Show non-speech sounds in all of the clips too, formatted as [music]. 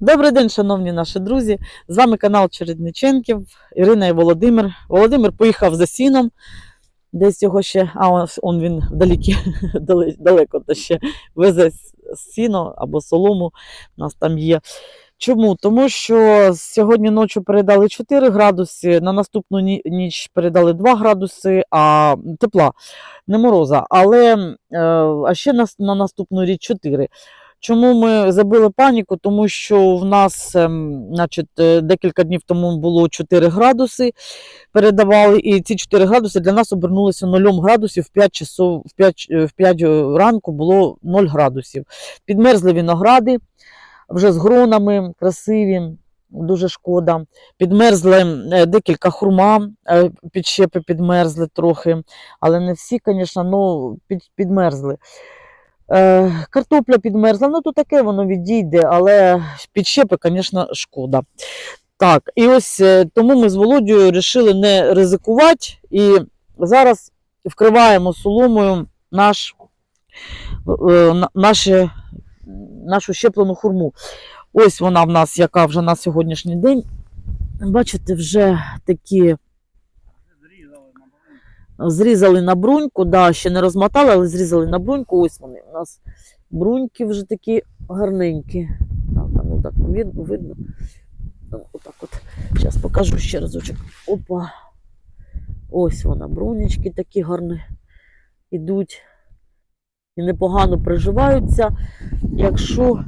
Добрий день, шановні наші друзі. З вами канал Чередниченків, Ірина і Володимир. Володимир поїхав за сіном. Десь його ще, а он він вдалекі, [laughs] далеко то ще везе сіно або солому. У нас там є. Чому? Тому що сьогодні ночі передали 4 градуси, на наступну ніч передали 2 градуси, а тепла, не мороза. Але е, а ще на, на наступну річ 4. Чому ми забили паніку? Тому що в нас ем, значить, е, декілька днів тому було 4 градуси, передавали, і ці 4 градуси для нас обернулися 0 градусів в 5 часов, в 5, е, в 5 ранку було 0 градусів. Підмерзли виногради вже з гронами, красиві, дуже шкода. Підмерзли е, декілька хурма, підщепи підмерзли трохи, але не всі, звісно, ну, під, підмерзли. Е, картопля підмерзла, ну то таке воно відійде, але підщепи, звісно, шкода. Так, і ось е, тому ми з Володією вирішили не ризикувати і зараз вкриваємо соломою наш, е, наші, нашу щеплену хурму. Ось вона в нас, яка вже на сьогоднішній день. Бачите, вже такі зрізали на бруньку, да, ще не розмотали, але зрізали на бруньку. Ось вони у нас бруньки вже такі гарненькі. Так, ну так видно, видно. Ну, Отак от. Зараз покажу ще разочок. Опа. Ось вона, брунечки такі гарні ідуть. І непогано приживаються. Якщо,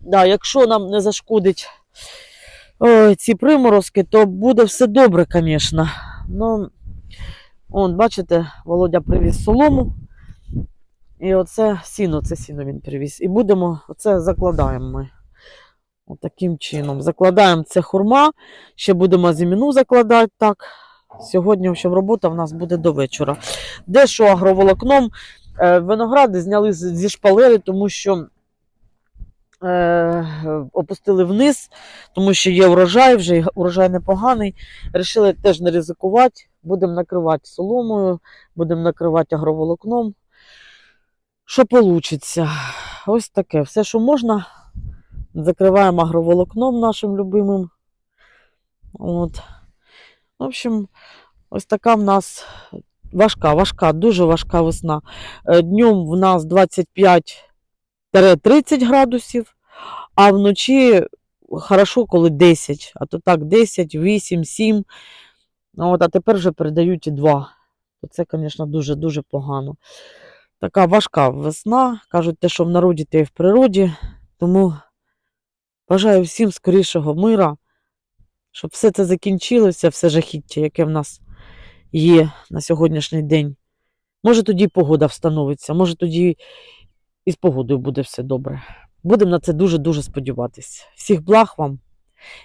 да, якщо нам не зашкодить ой, ці приморозки, то буде все добре, звісно. Ну, Он, бачите, Володя привіз солому. І оце сіно, це сіно він привіз. І будемо, оце закладаємо ми. Отаким чином. Закладаємо це хурма, ще будемо зіміну закладати так. Сьогодні, в общем, робота в нас буде до вечора. Дещо агроволокном. Е, виногради зняли зі шпалери, тому що е, опустили вниз, тому що є урожай, вже урожай непоганий. Рішили теж не ризикувати. Будемо накривати соломою, будемо накривати агроволокном. Що вийде? Ось таке. Все, що можна, закриваємо агроволокном нашим любимим. От. В общем, ось така в нас важка, важка, дуже важка весна. Е, Днем в нас 25-30 градусів, а вночі хорошо, коли 10, а то так 10, 8, 7. Ну, От, а тепер вже передають і 2. То це, звісно, дуже-дуже погано. Така важка весна. Кажуть, те, що в народі, те і в природі. Тому бажаю всім скорішого мира, щоб все це закінчилося, все жахіття, яке в нас є на сьогоднішній день. Може, тоді погода встановиться, може, тоді і з погодою буде все добре. Будемо на це дуже-дуже сподіватися. Всіх благ вам.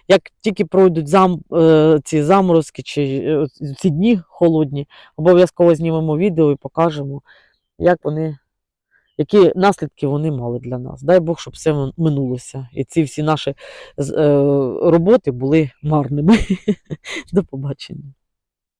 Як тільки пройдуть зам, е, ці заморозки чи е, ці дні холодні, обов'язково знімемо відео і покажемо, як вони, які наслідки вони мали для нас. Дай Бог, щоб все минулося. І ці всі наші е, роботи були марними. [laughs] До побачення.